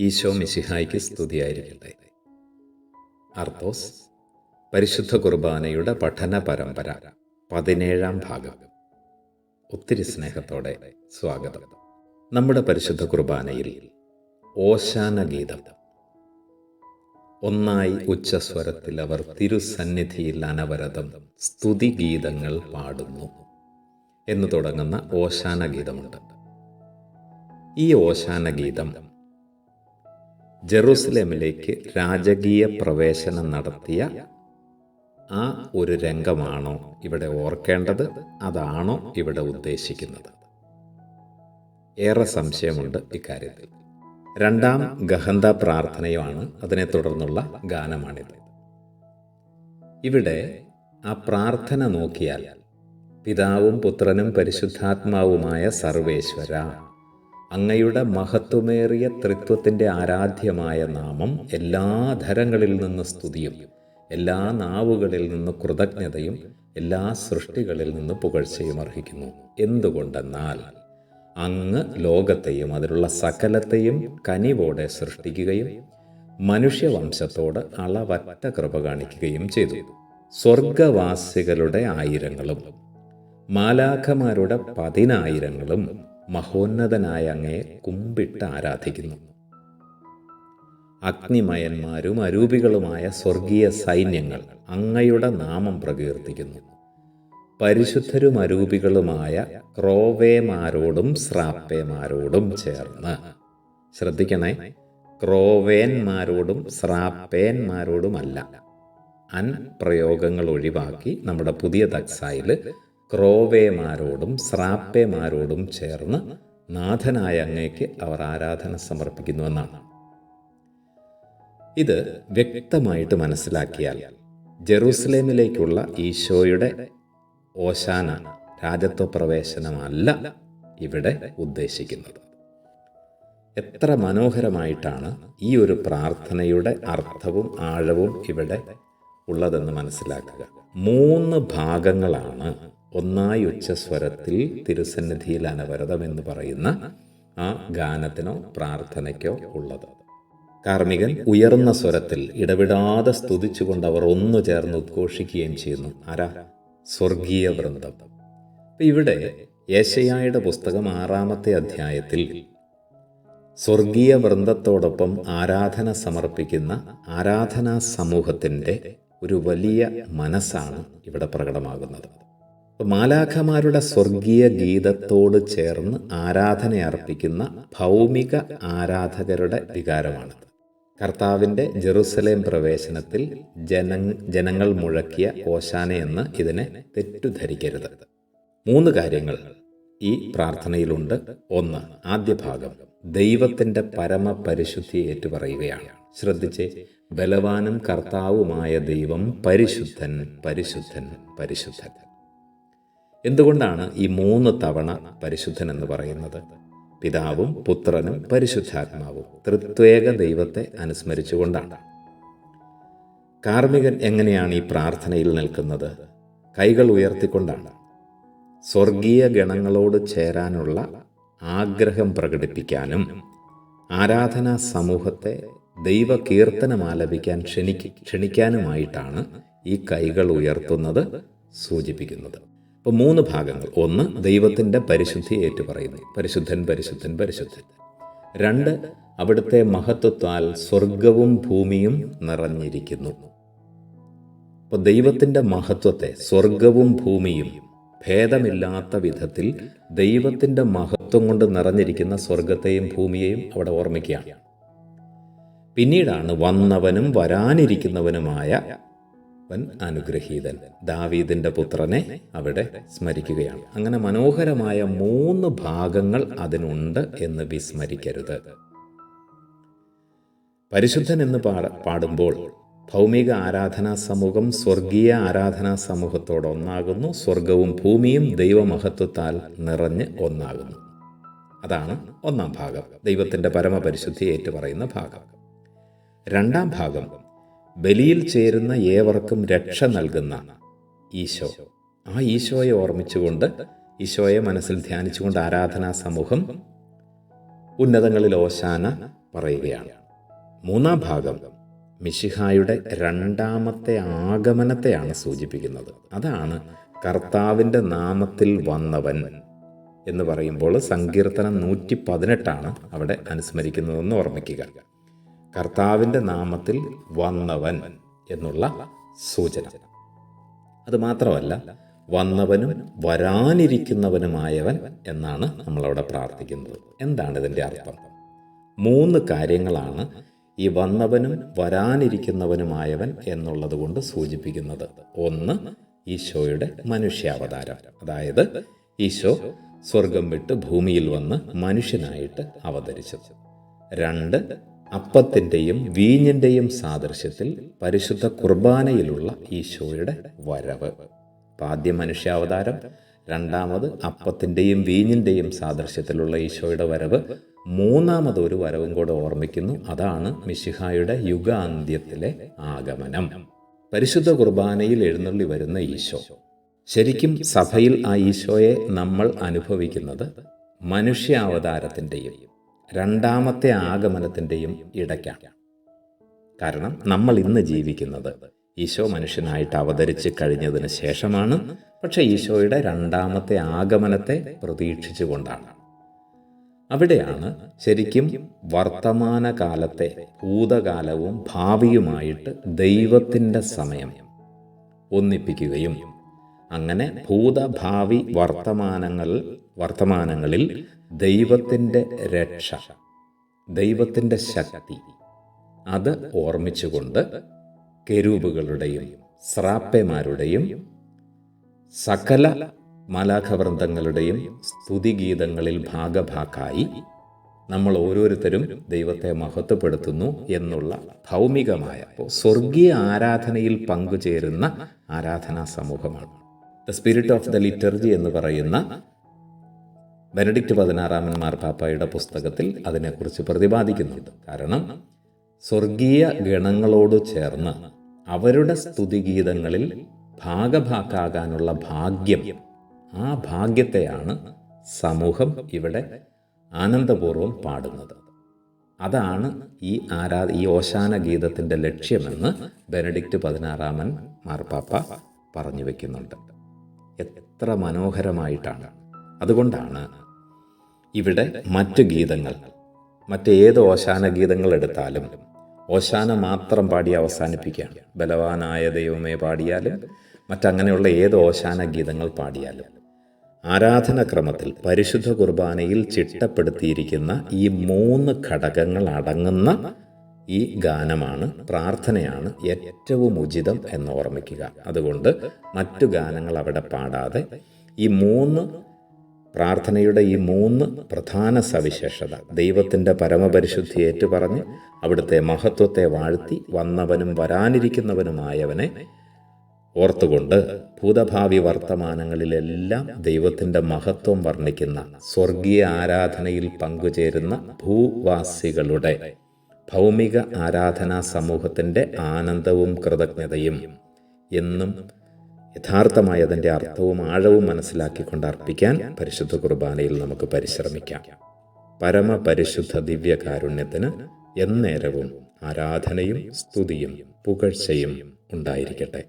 ഈശോ മിശിഹായ്ക്ക് സ്തുതിയായിരിക്കട്ടെ. അർത്തോസ് പരിശുദ്ധ കുർബാനയുടെ പഠന പരമ്പര പതിനേഴാം ഭാഗം. ഒത്തിരി സ്നേഹത്തോടെ സ്വാഗതം. നമ്മുടെ പരിശുദ്ധ കുർബാനയിൽ ഓശാന ഗീതം ഒന്നായി ഉച്ചസ്വരത്തിൽ അവർ തിരുസന്നിധിയിൽ അനവരതം സ്തുതി ഗീതങ്ങൾ പാടുന്നു എന്ന് തുടങ്ങുന്ന ഓശാന ഗീതമുണ്ട് ഈ ഓശാന ഗീതം ജെറൂസലേമിലേക്ക് രാജകീയ പ്രവേശനം നടത്തിയ ആ ഒരു രംഗമാണോ ഇവിടെ ഓർക്കേണ്ടത്? അതാണോ ഇവിടെ ഉദ്ദേശിക്കുന്നത്? ഏറെ സംശയമുണ്ട് ഇക്കാര്യത്തിൽ. രണ്ടാം ഗഹന്ത പ്രാർത്ഥനയുമാണ് അതിനെ തുടർന്നുള്ള ഗാനമാണിത്. ഇവിടെ ആ പ്രാർത്ഥന നോക്കിയാൽ പിതാവും പുത്രനും പരിശുദ്ധാത്മാവുമായ സർവേശ്വര അങ്ങയുടെ മഹത്വമേറിയ തൃത്വത്തിന്റെ ആരാധ്യമായ നാമം എല്ലാ ധരങ്ങളിൽ നിന്ന് സ്തുതിയും എല്ലാ നാവുകളിൽ നിന്ന് കൃതജ്ഞതയും എല്ലാ സൃഷ്ടികളിൽ നിന്ന് പുകഴ്ചയും അർഹിക്കുന്നു. എന്തുകൊണ്ടെന്നാൽ അങ്ങ് ലോകത്തെയും അതിലുള്ള സകലത്തെയും കനിവോടെ സൃഷ്ടിക്കുകയും മനുഷ്യവംശത്തോട് അളവറ്റ കൃപ കാണിക്കുകയും ചെയ്തു. സ്വർഗവാസികളുടെ ആയിരങ്ങളും മാലാഖമാരുടെ പതിനായിരങ്ങളും മഹോന്നതനായ അങ്ങയെ കുമ്പിട്ട് ആരാധിക്കുന്നു. അഗ്നിമയന്മാരും അരൂപികളുമായ സ്വർഗീയ സൈന്യങ്ങൾ അങ്ങയുടെ നാമം പ്രകീർത്തിക്കുന്നു. പരിശുദ്ധരും അരൂപികളുമായ ക്രോവേമാരോടും സ്രാപ്പേമാരോടും ചേർന്ന്. ശ്രദ്ധിക്കണേ ക്രോവേന്മാരോടും സ്രാപ്പേന്മാരോടുമല്ല. അൻ പ്രയോഗങ്ങൾ ഒഴിവാക്കി നമ്മുടെ പുതിയ തക്സായിൽ ക്രോവേമാരോടും സ്രാപ്പേമാരോടും ചേർന്ന് നാഥനായ അങ്ങയ്ക്ക് അവർ ആരാധന സമർപ്പിക്കുന്നുവെന്നാണ് ഇത് വ്യക്തമായിട്ട് മനസ്സിലാക്കിയാൽ ജെറൂസലേമിലേക്കുള്ള ഈശോയുടെ ഓശാന രാജത്വ പ്രവേശനമല്ല ഇവിടെ ഉദ്ദേശിക്കുന്നത്. എത്ര മനോഹരമായിട്ടാണ് ഈ ഒരു പ്രാർത്ഥനയുടെ അർത്ഥവും ആഴവും ഇവിടെ ഉള്ളതെന്ന് മനസ്സിലാക്കുക. മൂന്ന് ഭാഗങ്ങളാണ് ഒന്നായി ഉച്ചസ്വരത്തിൽ തിരുസന്നിധിയിൽ അനവരതം എന്ന് പറയുന്ന ആ ഗാനത്തിനോ പ്രാർത്ഥനയ്ക്കോ ഉള്ളത്. കാർമികൻ ഉയർന്ന സ്വരത്തിൽ ഇടവിടാതെ സ്തുതിച്ചുകൊണ്ട് അവർ ഒന്നു ചേർന്ന് ഉദ്ഘോഷിക്കുകയും ചെയ്യുന്നു. ആരാ? സ്വർഗീയ വൃന്ദം. ഇവിടെ യേശയായുടെ പുസ്തകം ആറാമത്തെ അധ്യായത്തിൽ സ്വർഗീയ വൃന്ദത്തോടൊപ്പം ആരാധന സമർപ്പിക്കുന്ന ആരാധനാ സമൂഹത്തിന്റെ ഒരു വലിയ മനസ്സാണ് ഇവിടെ പ്രകടമാകുന്നത്. മാലാഖമാരുടെ സ്വർഗീയ ഗീതത്തോട് ചേർന്ന് ആരാധന അർപ്പിക്കുന്ന ഭൗമിക ആരാധകരുടെ വികാരമാണ്. കർത്താവിന്റെ ജെറുസലേം പ്രവേശനത്തിൽ ജന ജനങ്ങൾ മുഴക്കിയ ഓശാനയെന്ന് ഇതിനെ തെറ്റുധരിക്കരുത്. മൂന്ന് കാര്യങ്ങൾ ഈ പ്രാർത്ഥനയിലുണ്ട്. ഒന്ന് ആദ്യ ഭാഗം ദൈവത്തിന്റെ പരമപരിശുദ്ധി ഏറ്റുപറയുകയാണ്. ശ്രദ്ധിച്ച് ബലവാനും കർത്താവുമായ ദൈവം പരിശുദ്ധൻ പരിശുദ്ധൻ പരിശുദ്ധൻ. എന്തുകൊണ്ടാണ് ഈ മൂന്ന് തവണ പരിശുദ്ധൻ എന്ന് പറയുന്നത്? പിതാവും പുത്രനും പരിശുദ്ധാത്മാവും തൃത്വേക ദൈവത്തെ അനുസ്മരിച്ചുകൊണ്ടാണ്. കാർമികൻ എങ്ങനെയാണ് ഈ പ്രാർത്ഥനയിൽ നിൽക്കുന്നത്? കൈകൾ ഉയർത്തിക്കൊണ്ടാണ്. സ്വർഗീയ ഗണങ്ങളോട് ചേരാനുള്ള ആഗ്രഹം പ്രകടിപ്പിക്കാനും ആരാധനാ സമൂഹത്തെ ദൈവ കീർത്തനം ആലപിക്കാൻ ക്ഷണിക്ക ക്ഷണിക്കാനുമായിട്ടാണ് ഈ കൈകൾ ഉയർത്തുന്നത് സൂചിപ്പിക്കുന്നത്. അപ്പോൾ മൂന്ന് ഭാഗങ്ങൾ. ഒന്ന് ദൈവത്തിന്റെ പരിശുദ്ധി ഏറ്റുപറയുന്നു. പരിശുദ്ധൻ പരിശുദ്ധൻ പരിശുദ്ധൻ. രണ്ട് അവിടുത്തെ മഹത്വത്താൽ സ്വർഗവും ഭൂമിയും നിറഞ്ഞിരിക്കുന്നു. അപ്പോൾ ദൈവത്തിന്റെ മഹത്വത്തെ സ്വർഗവും ഭൂമിയും ഭേദമില്ലാത്ത വിധത്തിൽ ദൈവത്തിന്റെ മഹത്വം കൊണ്ട് നിറഞ്ഞിരിക്കുന്ന സ്വർഗത്തെയും ഭൂമിയെയും അവിടെ ഓർമ്മിക്കുകയാണ്. പിന്നീടാണ് വന്നവനും വരാനിരിക്കുന്നവനുമായ വൻ അനുഗ്രഹീതൻ. ദാവീദിന്റെ പുത്രനെ അവിടെ സ്മരിക്കുകയാണ്. അങ്ങനെ മനോഹരമായ മൂന്ന് ഭാഗങ്ങൾ അതിനുണ്ട് എന്ന് വിസ്മരിക്കരുത്. പരിശുദ്ധൻ എന്ന് പാട പാടുമ്പോൾ ഭൗമിക ആരാധനാ സമൂഹം സ്വർഗീയ ആരാധനാ സമൂഹത്തോട് ഒന്നാകുന്നു. സ്വർഗവും ഭൂമിയും ദൈവമഹത്വത്താൽ നിറഞ്ഞ് ഒന്നാകുന്നു. അതാണ് ഒന്നാം ഭാഗം. ദൈവത്തിന്റെ പരമപരിശുദ്ധി ഏറ്റുപറയുന്ന ഭാഗം. രണ്ടാം ഭാഗം. ബലിയിൽ ചേരുന്ന ഏവർക്കും രക്ഷ നൽകുന്ന ഈശോ. ആ ഈശോയെ ഓർമ്മിച്ചുകൊണ്ട് ഈശോയെ മനസ്സിൽ ധ്യാനിച്ചുകൊണ്ട് ആരാധനാ സമൂഹം ഉന്നതങ്ങളിൽ ഓശാന പറയുകയാണ്. മൂന്നാം ഭാഗം മിശിഹായുടെ രണ്ടാമത്തെ ആഗമനത്തെയാണ് സൂചിപ്പിക്കുന്നത്. അതാണ് കർത്താവിന്റെ നാമത്തിൽ വന്നവൻ എന്ന് പറയുമ്പോൾ സങ്കീർത്തനം നൂറ്റി പതിനെട്ടാണ് അവിടെ അനുസ്മരിക്കുന്നതെന്ന് ഓർമ്മിക്കുക. കർത്താവിന്റെ നാമത്തിൽ വന്നവൻ എന്നുള്ള സൂചന. അതുമാത്രമല്ല വന്നവനും വരാനിരിക്കുന്നവനുമായവൻ എന്നാണ് നമ്മളവിടെ പ്രാർത്ഥിക്കുന്നത്. എന്താണ് ഇതിന്റെ അർത്ഥം? മൂന്ന് കാര്യങ്ങളാണ് ഈ വന്നവനും വരാനിരിക്കുന്നവനുമായവൻ എന്നുള്ളത് കൊണ്ട് സൂചിപ്പിക്കുന്നത്. ഒന്ന് ഈശോയുടെ മനുഷ്യാവതാരം. അതായത് ഈശോ സ്വർഗം വിട്ട് ഭൂമിയിൽ വന്ന് മനുഷ്യനായിട്ട് അവതരിച്ചത്. രണ്ട് അപ്പത്തിന്റെയും വീഞ്ഞിന്റെയും സാദൃശ്യത്തിൽ പരിശുദ്ധ കുർബാനയിലുള്ള ഈശോയുടെ വരവ്. ആദ്യ മനുഷ്യാവതാരം രണ്ടാമത് അപ്പത്തിന്റെയും വീഞ്ഞിന്റെയും സാദൃശ്യത്തിലുള്ള ഈശോയുടെ വരവ്. മൂന്നാമത് ഒരു വരവും കൂടെ ഓർമ്മിക്കുന്നു. അതാണ് മിശിഹായുടെ യുഗാന്ത്യത്തിലെ ആഗമനം. പരിശുദ്ധ കുർബാനയിൽ എഴുന്നള്ളി വരുന്ന ഈശോ. ശരിക്കും സഭയിൽ ആ ഈശോയെ നമ്മൾ അനുഭവിക്കുന്നത് മനുഷ്യാവതാരത്തിന്റെയും രണ്ടാമത്തെ ആഗമനത്തിന്റെയും ഇടയ്ക്കാണ്. കാരണം നമ്മൾ ഇന്ന് ജീവിക്കുന്നത് ഈശോ മനുഷ്യനായിട്ട് അവതരിച്ച് കഴിഞ്ഞതിന് ശേഷമാണ്. പക്ഷെ ഈശോയുടെ രണ്ടാമത്തെ ആഗമനത്തെ പ്രതീക്ഷിച്ചുകൊണ്ടാണ്. അവിടെയാണ് ശരിക്കും വർത്തമാനകാലത്തെ ഭൂതകാലവും ഭാവിയുമായിട്ട് ദൈവത്തിന്റെ സമയം ഒന്നിപ്പിക്കുകയും അങ്ങനെ ഭൂതഭാവി വർത്തമാനങ്ങൾ വർത്തമാനങ്ങളിൽ ദൈവത്തിന്റെ രക്ഷ ദൈവത്തിന്റെ ശക്തി. അത് ഓർമ്മിച്ചുകൊണ്ട് കെരൂബുകളുടെയും സ്രാപ്പേമാരുടെയും സകല മലാഖവൃന്ദങ്ങളുടെയും സ്തുതിഗീതങ്ങളിൽ ഭാഗഭാക്കായി നമ്മൾ ഓരോരുത്തരും ദൈവത്തെ മഹത്വപ്പെടുത്തുന്നു എന്നുള്ള ഭൗമികമായ സ്വർഗീയ ആരാധനയിൽ പങ്കുചേരുന്ന ആരാധനാ സമൂഹമാണ്. The spirit of the liturgy എന്ന് പറയുന്ന ബെനഡിക്റ്റ് പതിനാറാമൻ മാർപ്പാപ്പയുടെ പുസ്തകത്തിൽ അതിനെക്കുറിച്ച് പ്രതിപാദിക്കുന്നുണ്ട് കാരണം സ്വർഗീയ ഗണങ്ങളോട് ചേർന്ന് അവരുടെ സ്തുതിഗീതങ്ങളിൽ ഭാഗഭാക്കാകാനുള്ള ഭാഗ്യം ആ ഭാഗ്യത്തെയാണ് സമൂഹം ഇവിടെ ആനന്ദപൂർവം പാടുന്നത്. അതാണ് ഈ ആരാ ഈ ഓശാന ഗീതത്തിന്റെ ലക്ഷ്യമെന്ന് ബെനഡിക്റ്റ് പതിനാറാമൻ മാർപ്പാപ്പ പറഞ്ഞു വയ്ക്കുന്നുണ്ട് എത്ര മനോഹരമായിട്ടാണ്. അതുകൊണ്ടാണ് ഇവിടെ മറ്റ് ഗീതങ്ങൾ മറ്റേത് ഓശാന ഗീതങ്ങൾ എടുത്താലും ഓശാന മാത്രം പാടി അവസാനിപ്പിക്കുകയാണ്. ബലവാനായ ദൈവമേ പാടിയാലും മറ്റങ്ങനെയുള്ള ഏത് ഓശാന ഗീതങ്ങൾ പാടിയാലും. ആരാധനക്രമത്തിൽ പരിശുദ്ധ കുർബാനയിൽ ചിട്ടപ്പെടുത്തിയിരിക്കുന്ന ഈ മൂന്ന് ഘടകങ്ങൾ അടങ്ങുന്ന ഈ ഗാനമാണ് പ്രാർത്ഥനയാണ് ഏറ്റവും ഉചിതം എന്ന് ഓർമ്മിക്കുക. അതുകൊണ്ട് മറ്റു ഗാനങ്ങൾ അവിടെ പാടാതെ ഈ മൂന്ന് പ്രാർത്ഥനയുടെ ഈ മൂന്ന് പ്രധാന സവിശേഷത ദൈവത്തിന്റെ പരമപരിശുദ്ധി ഏറ്റുപറഞ്ഞ് അവിടുത്തെ മഹത്വത്തെ വാഴ്ത്തി വന്നവനും വരാനിരിക്കുന്നവനുമായവനെ ഓർത്തുകൊണ്ട് ഭൂതഭാവി വർത്തമാനങ്ങളിലെല്ലാം ദൈവത്തിന്റെ മഹത്വം വർണിക്കുന്ന സ്വർഗീയ ആരാധനയിൽ പങ്കുചേരുന്ന ഭൂവാസികളുടെ ഭൗമിക ആരാധനാ സമൂഹത്തിന്റെ ആനന്ദവും കൃതജ്ഞതയും എന്നും യഥാർത്ഥമായ അതിന്റെ അർത്ഥവും ആഴവും മനസ്സിലാക്കിക്കൊണ്ട് അർപ്പിക്കാൻ പരിശുദ്ധ കുർബാനയിൽ നമുക്ക് പരിശ്രമിക്കാം. പരമപരിശുദ്ധ ദിവ്യകാരുണ്യത്തിന് എന്നേരവും ആരാധനയും സ്തുതിയും പുകഴ്ചയും ഉണ്ടായിരിക്കട്ടെ.